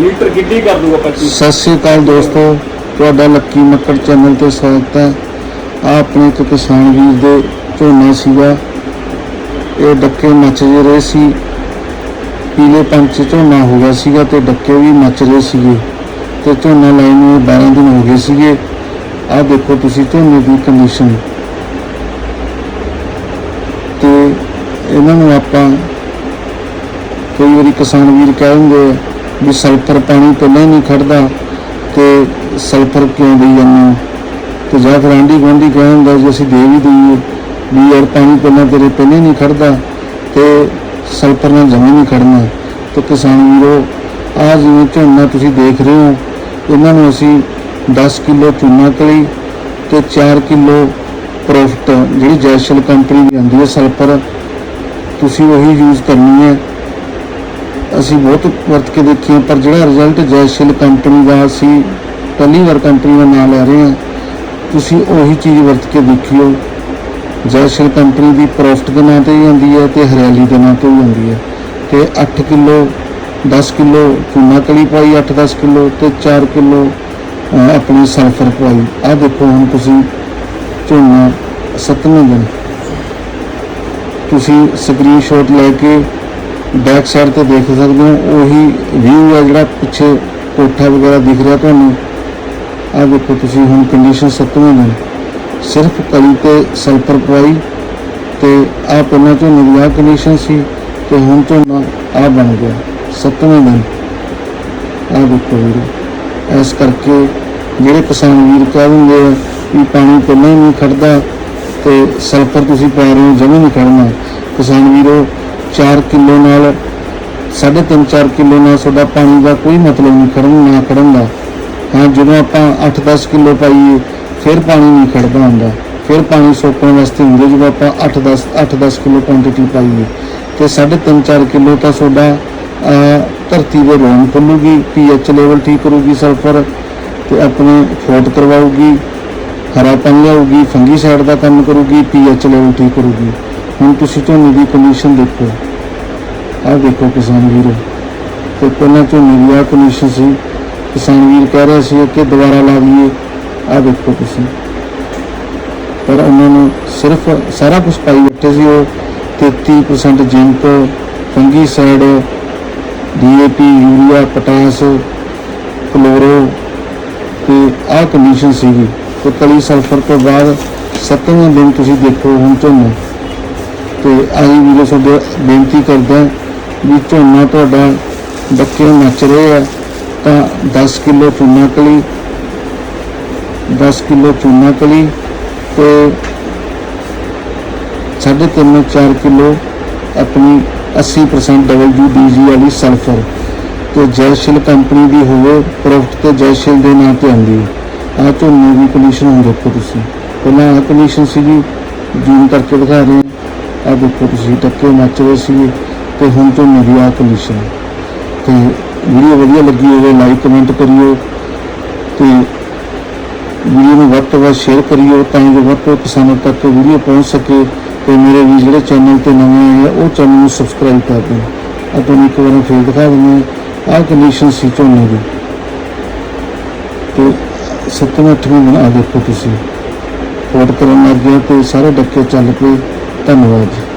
Litre ਕਿੱਡੀ ਕਰ ਦੂਗਾ 25 ਸਤਿ ਸ੍ਰੀ ਅਕਾਲ ਦੋਸਤੋ, ਤੁਹਾਡਾ ਲੱਕੀ ਮੱਕੜ ਚੈਨਲ ਤੇ ਸਵਾਗਤ ਹੈ। ਆ ਆਪਣੇ ਇੱਕ ਕਿਸਾਨ ਵੀਰ ਦੇ ਝੋਨਾ ਸੀਗਾ। ਇਹ ਡੱਕੇ ਮੱਚ ਜੇ ਰਹੇ ਸੀ। ਪੀਲੇ ਪੰਚ ਝੋਨਾ ਹੋ ਗਿਆ ਸੀਗਾ ਤੇ ਡੱਕੇ ਵੀ ਮੱਚ ਰਹੇ ਸੀਗੇ। ਤੇ ਝੋਨਾ ਲਾਈ ਨੂੰ 12 ਦਿਨ ਹੋ ਗਏ ਸੀਗੇ। ਆਹ ਦੇਖੋ ਤੁਸੀਂ ਝੋਨੇ ਦੀ ਕੰਡੀਸ਼ਨ ਤੇ ਇਹਨਾਂ ਨੂੰ ਆਪਾਂ ਕਈ ਵਾਰੀ ਕਿਸਾਨ ਵੀਰ ਕਹਿੰਦੇ ਆ ਵੀ ਸਲਫਰ ਪਾਣੀ ਪਹਿਲਾਂ ਹੀ ਨਹੀਂ ਖੜਦਾ ਤੇ ਸਲਫਰ ਕਿਉਂ ਦੇਈ ਜਾਂਦੇ ਹੋ? ਤੇ ਜਾਂ ਫਿਰ ਆਂਢੀ ਗੁਆਂਢੀ ਕਹਿੰਦਾ ਜੇ ਅਸੀਂ ਦੇ ਵੀ ਦਈਏ, ਵੀ ਯਾਰ ਪਾਣੀ ਪਹਿਲਾਂ ਤੇਰੇ ਪਹਿਲਾਂ ਹੀ ਨਹੀਂ ਖੜਦਾ ਤੇ ਸਲਫਰ ਨਾਲ ਜਮਾ ਨਹੀਂ ਖੜਨਾ ਤੇ ਕਿਸਾਨ ਵੀਰੋ ਆਹ ਜਿਵੇਂ ਝੋਨਾ ਤੁਸੀਂ ਦੇਖ ਰਹੇ ਹੋ, ਇਹਨਾਂ ਨੂੰ ਅਸੀਂ 10 ਕਿਲੋ ਚੂਨਾ ਕਲੀ ਤੇ 4 ਕਿਲੋ ਪ੍ਰੋਫਿਟ ਜਿਹੜੀ ਜੈਸ਼ਲ ਕੰਪਨੀ ਦੀ ਆਉਂਦੀ ਹੈ ਸਲਫਰ, ਤੁਸੀਂ ਉਹੀ ਯੂਜ਼ ਕਰਨੀ ਹੈ ਅਸੀਂ ਬਹੁਤ ਵਰਤ ਕੇ ਦੇਖੀ ਪਰ ਜਿਹੜਾ ਰਿਜ਼ਲਟ ਜੈਸ਼ਿਲ ਕੰਪਨੀ ਦਾ ਅਸੀਂ ਪਹਿਲੀ ਵਾਰ ਕੰਪਨੀ ਦਾ ਨਾਮ ਲੈ ਰਹੇ ਹਾਂ, ਤੁਸੀਂ ਉਹੀ ਚੀਜ਼ ਵਰਤ ਕੇ ਦੇਖਿਓ। ਜੈਸ਼ਿਲ ਕੰਪਨੀ ਦੀ ਪ੍ਰੋਫਿਟ ਦੇ ਨਾਂ ਤੇ ਹੀ ਆਉਂਦੀ ਹੈ ਤੇ ਹਰਿਆਲੀ ਦੇ ਨਾਂ ਤੇ ਵੀ ਆਉਂਦੀ ਹੈ। ਤੇ 8 ਕਿਲੋ 10 ਕਿਲੋ ਚੂਨਾ ਕਲੀ ਪਾਈ 8-10 ਕਿਲੋ ਤੇ 4 ਕਿਲੋ ਆਪਣੀ ਸਲਫਰ ਪਾਈ ਆਹ ਦੇਖੋ ਹੁਣ ਤੁਸੀਂ ਝੋਨਾ ਸੱਤਵੇਂ ਦਿਨ। ਤੁਸੀਂ ਸਕਰੀਨਸ਼ਾਟ ਲੈ ਕੇ ਬੈਕ ਸਾਈਡ ਤੇ ਦੇਖ ਸਕਦੇ ਹੋ, ਉਹੀ ਵਿਊ ਹੈ ਜਿਹੜਾ ਪਿੱਛੇ ਕੋਠਾ ਵਗੈਰਾ ਦਿਖ ਰਿਹਾ ਤੁਹਾਨੂੰ। ਆਹ ਦੇਖੋ ਤੁਸੀਂ ਹੁਣ ਕੰਡੀਸ਼ਨ ਸੱਤਵੇਂ ਦਿਨ ਸਿਰਫ ਕਲੀ ਤੇ ਸਲਫਰ ਪਵਾਈ ਤੇ ਆਹ ਪਹਿਲਾਂ ਝੋਨੇ ਦੀ ਆਹ ਕੰਡੀਸ਼ਨ ਸੀ ਤੇ ਹੁਣ ਝੋਨਾ ਆਹ ਬਣ ਗਿਆ, ਸੱਤਵੇਂ ਦਿਨ ਆਹ ਦੇਖੋ ਵੀਰੋ, ਇਸ ਕਰਕੇ ਜਿਹੜੇ ਕਿਸਾਨ ਵੀਰ ਕਹਿ ਦਿੰਦੇ ਆ ਵੀ ਪਾਣੀ ਪਹਿਲਾਂ ਹੀ ਨਹੀਂ ਖੜਦਾ ਤੇ ਸਲਫਰ ਤੁਸੀਂ ਪਾ ਰਹੇ ਹੋ ਜਮੇ ਨਹੀਂ ਖੜਨਾ। ਕਿਸਾਨ ਵੀਰੋ 4 ਕਿਲੋ ਨਾਲ 3.5 4 ਕਿਲੋ ਨਾਲ ਤੁਹਾਡਾ ਪਾਣੀ ਦਾ ਕੋਈ ਮਤਲਬ ਨਹੀਂ ਖੜਨ, ਨਾ ਖੜਨ ਦਾ। ਹਾਂ, ਜਦੋਂ ਆਪਾਂ 8-10 ਕਿਲੋ ਪਾਈਏ, ਫਿਰ ਪਾਣੀ ਨਹੀਂ ਖੜਦਾ ਹੁੰਦਾ। ਫਿਰ ਪਾਣੀ ਸੋਕਣ ਵਾਸਤੇ ਹੁੰਦੇ, ਜਦੋਂ ਆਪਾਂ 8-10 8-10 ਕਿਲੋ ਕੁਆਂਟੀਟੀ ਪਾਈਏ। ਤੇ 3.5 4 ਕਿਲੋ ਤਾਂ ਤੁਹਾਡਾ ਧਰਤੀ ਦੇ ਰੋਮ ਖੁੱਲੂਗੀ ਪੀਐਚ ਲੈਵਲ ਠੀਕ ਕਰੂਗੀ ਸਲਫਰ ਤੇ ਆਪਣੇ ਫੋਟ ਕਰਵਾਊਗੀ ਹਰਾਪਨ ਲਿਆਊਗੀ ਫੰਗੀ ਸਾਈਡ ਦਾ ਕੰਮ ਕਰੂਗੀ ਪੀਐਚ ਲੈਵਲ ਠੀਕ ਕਰੂਗੀ ਹੁਣ ਤੁਸੀਂ ਝੋਨੇ ਦੀ ਕੰਡੀਸ਼ਨ ਦੇਖੋ। ਆਹ ਦੇਖੋ ਕਿਸਾਨ ਵੀਰ। ਤੇ ਪਹਿਲਾਂ ਝੋਨੇ ਦੀ ਆਹ ਕੰਡੀਸ਼ਨ ਸੀ। ਕਿਸਾਨ ਵੀਰ ਕਹਿ ਰਿਹਾ ਸੀ ਕਿ ਦੁਬਾਰਾ ਲਾ ਦਈਏ। ਆਹ ਦੇਖੋ ਤੁਸੀਂ। ਪਰ ਉਹਨਾਂ ਨੂੰ ਸਿਰਫ ਸਾਰਾ ਕੁਝ ਪਾਈ ਬੈਠੇ ਸੀ ਉਹ। 33% zinc fungicide DAP urea, potash chloro ਤੇ ਆਹ ਕੰਡੀਸ਼ਨ ਸੀਗੀ। ਤੇ ਕਲੀ ਸਲਫਰ ਤੋਂ ਬਾਅਦ ਸੱਤਵੇਂ ਦਿਨ ਤੁਸੀਂ ਦੇਖੋ ਹੁਣ ਝੋਨਾ ਤੇ ਆਹੀ ਵੀਰੇ ਤੁਹਾਡੇ ਬੇਨਤੀ ਕਰਦਾ ਵੀ ਝੋਨਾ ਤੁਹਾਡਾ ਡੱਕੇ ਨੱਚ ਰਹੇ ਆ, ਤਾਂ 10 ਕਿਲੋ ਚੂਨਾ ਕਲੀ 10 ਕਿਲੋ ਚੂਨਾ ਕਲੀ ਤੇ 3.5 4 ਕਿਲੋ ਆਪਣੀ 80% WDG ਵਾਲੀ ਸਲਫਰ ਤੇ ਜੈਸ਼ਿਲ ਕੰਪਨੀ ਦੀ ਹੋਵੇ ਪ੍ਰੋਫਿਟ ਤੇ ਜੈਸ਼ਿਲ ਦੇ ਨਾਂ ਤੇ ਆਉਂਦੀ ਹੈ। ਆਹ ਝੋਨੇ ਦੀ ਕੰਡੀਸ਼ਨ ਹੁਣ ਦੇਖੋ ਤੁਸੀਂ। ਪਹਿਲਾਂ ਆਹ ਕੰਡੀਸ਼ਨ ਸੀਗੀ ਜ਼ੂਮ ਕਰਕੇ ਦਿਖਾ ਰਹੇ ਹਾਂ ਆਹ ਦੇਖੋ ਤੁਸੀਂ ਟੱਕੇ ਮੱਚ ਰਹੇ ਸੀਗੇ ਤੇ ਹੁਣ ਝੋਨੇ ਦੀ ਆਹ ਕੰਡੀਸ਼ਨ ਤੇ ਵੀਡੀਓ ਵਧੀਆ ਲੱਗੀ ਹੋਵੇ ਲਾਈਕ ਕਮੈਂਟ ਕਰਿਓ ਤੇ ਵੀਡੀਓ ਨੂੰ ਵੱਧ ਤੋਂ ਵੱਧ ਸ਼ੇਅਰ ਕਰਿਓ ਤਾਂ ਜੋ ਵੱਧ ਤੋਂ ਕਿਸਾਨਾਂ ਤੱਕ ਵੀਡੀਓ ਪਹੁੰਚ ਸਕੇ ਤੇ ਮੇਰੇ ਵੀ ਜਿਹੜੇ ਚੈਨਲ ਤੇ ਨਵੇਂ ਆਏ ਆ, ਉਹ ਚੈਨਲ ਨੂੰ ਸਬਸਕ੍ਰਾਈਬ ਕਰ ਦਿਓ ਆਪਾਂ ਨੂੰ ਇੱਕ ਵਾਰ ਫੇਰ ਦਿਖਾ ਦਿੰਦੇ ਹਾਂ, ਆਹ ਕੰਡੀਸ਼ਨ ਸੀ ਝੋਨੇ ਦੀ। ਤੇ ਸੱਤਵੇਂ, ਅੱਠਵੇਂ ਦਿਨ ਆ ਦੇਖੋ ਤੁਸੀਂ। ਫੋਟ ਕਰਨ ਲੱਗ ਗਿਆ ਤੇ ਸਾਰੇ ਡੱਕੇ ਚੱਲ ਪਏ। ਧੰਨਵਾਦ ਜੀ।